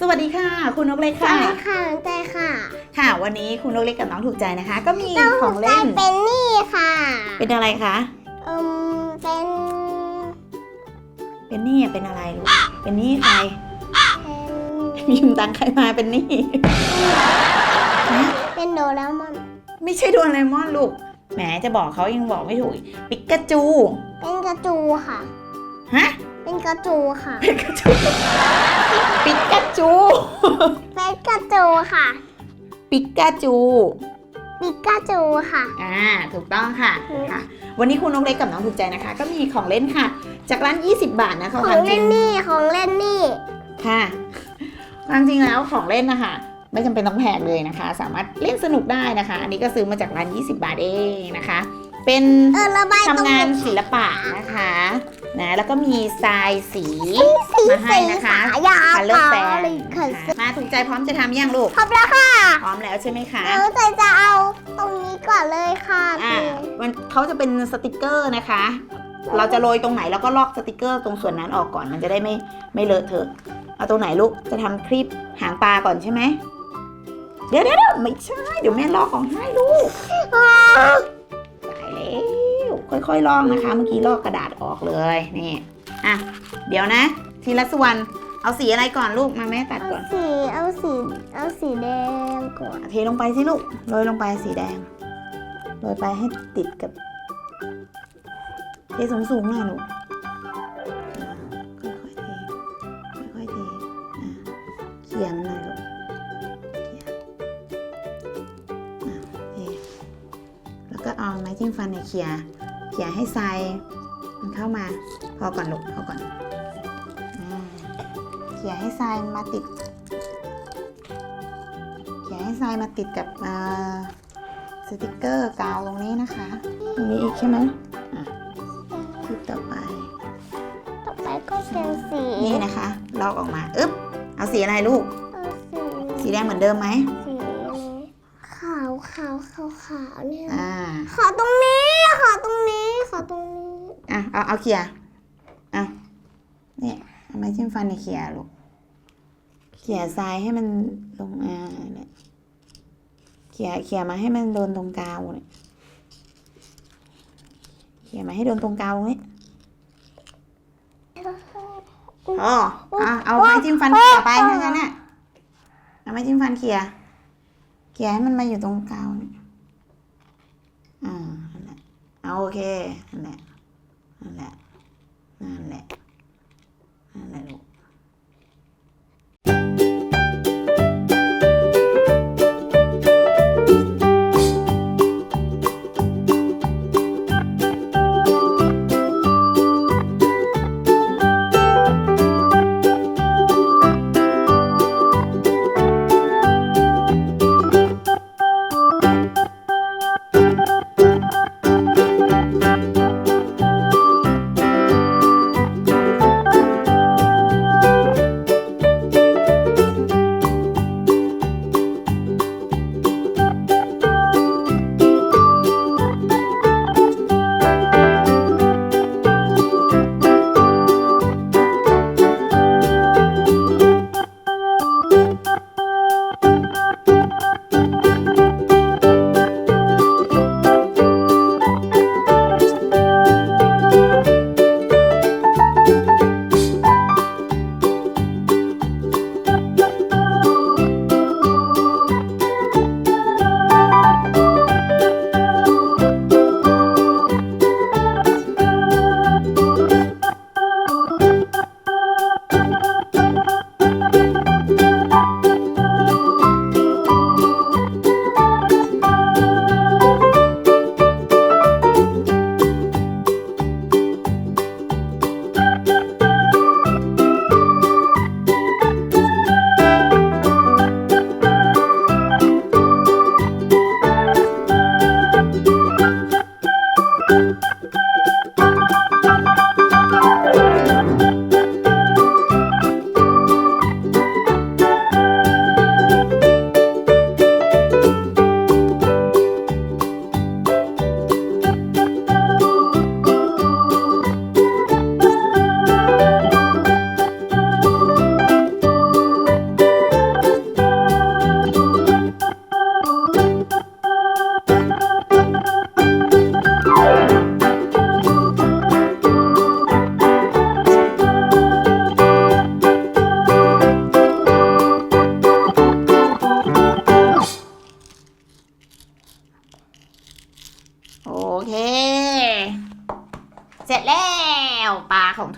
สวัสดีค่ะ คุณนกเล็กสวัค่ะสดีค่ะน้องใจค่ะค่ะ วันนี้คุณนกเล็กกับน้องถูกใจนะคะ ก็มีน้องของใจเล่น เป็นนี่ค่ะเป็นอะไรคะอืมเป็นเป็นหนี่เป็นอะไรลูกเป็นหนี่ใคร เป็นยืมตังค์ใครมาเป็นหนี่ฮะเป็นโดเรมอนไม่ใช่โดนเลมอนลูก แหมจะบอกเขายังบอกไม่ถูกอีกปิกาจู เป็นกระจูค่ะ ฮะ เป็นกระจูค่ะปิกาจูปิกาจู เป็นกระจูค่ะ ปิกาจู ปิกาจูค่ะ อ่า ถูกต้องค่ะอืมค่ะ วันนี้คุณนกเล็กกับน้องถูกใจนะคะ ก็มีของเล่นค่ะ จากร้าน 20 บาทนะคะขคอวางมจเล่รินงนี่ ของเล่นนี่ ค่ะความจริงแล้วของเล่นนะคะไม่จำเป็นต้องแพงเลยนะคะ สามารถเล่นสนุกได้นะคะ อันนี้ก็ซื้อมาจากร้าน 20 บาทเองนะคะ เป็นเออระบายตรงทำงานศิลปะนะคะ นะแล้วก็มีทรายสีสีมาให้สีนะคะขายาวคัลเลอร์แฟนค่ะมาถูกใจพร้อมจะทำยังลูกขอบแล้วค่ะ พร้อมแล้วใช่ไหมคะน้องใจจะเอาตรงนี้ก่อนเลยค่ะอ่ามันเขาจะเป็นสติกเกอร์นะคะ เราจะโรยตรงไหนแล้วก็ลอกสติกเกอร์ตรงส่วนนั้นออกก่อนมันจะได้ไม่ไม่เลอะเทอะเอาตรงไหนลูกจะทำคลิปหางปลาก่อนใช่ไหมเดี๋ยวเดี๋ยวเดี๋ยวไม่ใช่เดี๋ยวแม่ลอกของให้ลูกตายแล้ว ค่อยๆลอกนะคะ เมื่อกี้ลอกกระดาษออกเลยนี่อะเดี๋ยวนะ ทีละส่วนเอาสีอะไรก่อนลูกมาแม่ตัดเอาก่อน สีเอาสีเอาสีแดงก่อนเทลงไปสิลูกโรยลงไปสีแดงโรยไปให้ติดกับเทสูงสูงๆหน่อยลูกอ่าค่อยๆเทค่อยๆเทอ่าเขี่ยมันหน่อยลูกเขี่ยอ่าเทแล้วก็เอาไม้จิ้มฟันเนี่ยเขี่ยเขี่ยให้ทรายมันเข้ามา พอก่อนลูกพอก่อนอ่าเขี่ยให้ทรายมาติดเขียนให้ทรายมาติดกับเอ่อสติกเกอร์กาวตรงนี้นะคะตรงนี้อีกใช่ไหมอะคลิปต่อไป ต่อไปก็เป็นสีนี่นะคะลอกออกมาอึ๊บเอาสีอะไรลูกเอาสีสีแดงเหมือนเดิมไหมสีขาว ขาวขาวขาวเนี่ยอ่า ขอตรงนี้ ขอตรงนี้ ขอตรงนี้ อะเอาเอาเขียร์อะเนี่ยเอาไม้จิ้มฟันในเขียร์ลูกเขียร์ทรายให้มันลงอ่าเนี่ยเขียร์เขียร์มาให้มันโดนตรงกาวเนี่ยเขียร์มาให้โดนตรงกาวตรงนี้อ๋อเอาเอาไม้จิ้มฟันเขี่ยไปถ้างั้นน่ะเอาไม้จิ้มฟันเขี่ย เกี่ยให้มันมาอยู่ตรงกลางนี่อ่านั่นแหละเอาโอเคนั่นแหละนั่นแหละนั่นแหละ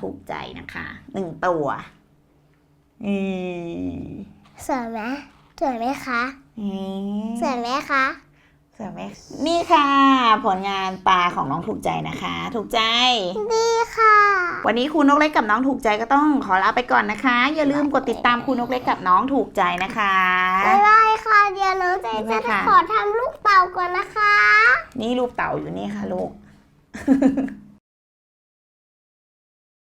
ถูกใจนะคะหนึ่งตัวอืมสวยไหมสวยไหมคะอืมสวยไหมคะสวยไหมนี่ค่ะ ผลงานปลาของน้องถูกใจนะคะ ถูกใจ ดีค่ะ วันนี้ครูนกเล็กกับน้องถูกใจก็ต้องขอลาไปก่อนนะคะ อย่าลืมกดติดตามครูนกเล็กกับน้องถูกใจนะคะบ๊ายบายค่ะเดี๋ยวน้องเจบ๊ายจะบายค่ะขอทำลูกเต่าก่อนนะคะ นี่รูปเต่าอยู่นี่ค่ะลูก